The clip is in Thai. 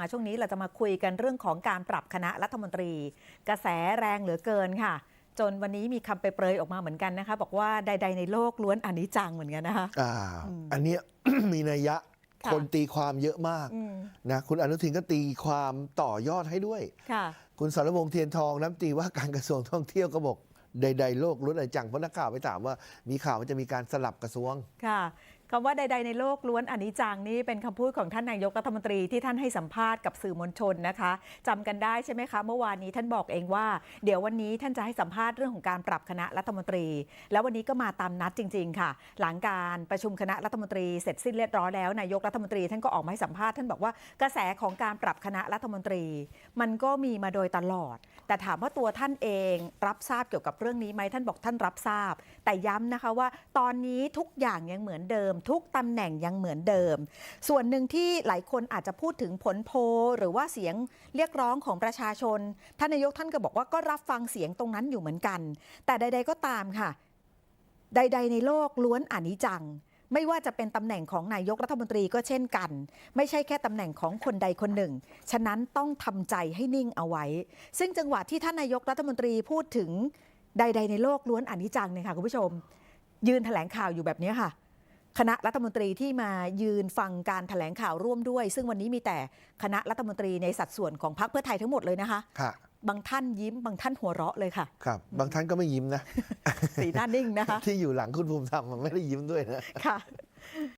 มาช่วงนี้เราจะมาคุยกันเรื่องของการปรับคณะรัฐมนตรี กระแสแรงเหลือเกินค่ะ จนวันนี้มีคำไปเปรยๆออกมาเหมือนกันนะคะ บอกว่าใด ๆ ในโลกล้วนอนิจจังเหมือนกันนะคะอ่าอันเนี้ย มีนัยยะค่ะคนตีความเยอะมากอืม นะคุณอนุทินก็ตีความต่อยอดให้ด้วย ค่ะ คุณสรวงศ์เทียนทองน้ำตรีว่าการกระทรวงท่องเที่ยวก็บอกใด ๆ โลกล้วนอนิจจังเพราะนักข่าวไปถามว่า มีข่าวว่าจะมีการสลับกระทรวง ค่ะ คำว่าใด ๆ ในโลกล้วนอนิจจังนี่เป็นคำพูดของท่านนายกรัฐมนตรีที่ท่านให้สัมภาษณ์กับสื่อมวลชนนะคะจำกันได้ใช่ไหมคะเมื่อวานนี้ท่านบอกเองว่า เดี๋ยววันนี้ท่านจะให้สัมภาษณ์เรื่องของการปรับคณะรัฐมนตรี แล้ววันนี้ก็มาตามนัดจริง ๆ ค่ะ หลังการประชุมคณะรัฐมนตรีเสร็จสิ้นเรียบร้อยแล้วนายกรัฐมนตรีท่านก็ออกมาให้สัมภาษณ์ท่านบอกว่ากระแสของการปรับคณะรัฐมนตรี มันก็มีมาโดยตลอด แต่ถามว่าตัวท่านเองรับทราบเกี่ยวกับเรื่องนี้ไหมท่านบอกท่านรับทราบ แต่ย้ำนะคะว่า ตอนนี้ทุกอย่างยังเหมือนเดิม ทุกตำแหน่งยังเหมือนเดิม ส่วนหนึ่งที่หลายคนอาจจะพูดถึงผลโพหรือว่าเสียงเรียกร้องของประชาชน ท่านนายกท่านก็บอกว่าก็รับฟังเสียงตรงนั้นอยู่เหมือนกัน แต่ใด ๆก็ตามค่ะ ใด ๆ ในโลกล้วนอนิจจัง ไม่ว่าจะเป็นตำแหน่งของนายกรัฐมนตรีก็เช่นกัน ไม่ใช่แค่ตำแหน่งของคนใดคนหนึ่ง ฉะนั้นต้องทำใจให้นิ่งเอาไว้ ซึ่งจังหวะที่ท่านนายกรัฐมนตรีพูดถึงใด ๆ ในโลกล้วนอนิจจังเนี่ยค่ะคุณผู้ชม ยืนแถลงข่าวอยู่แบบนี้ค่ะ คณะรัฐมนตรีที่มายืนฟังการแถลงข่าวร่วมด้วย ซึ่งวันนี้มีแต่คณะรัฐมนตรีในสัดส่วนของพรรคเพื่อไทยทั้งหมดเลยนะคะ บางท่านยิ้ม บางท่านหัวเราะเลยค่ะ ครับ บางท่านก็ไม่ยิ้มนะ สีหน้านิ่งนะคะ ที่อยู่หลังคุณภูมิธรรมมันไม่ได้ยิ้มด้วยนะ ค่ะ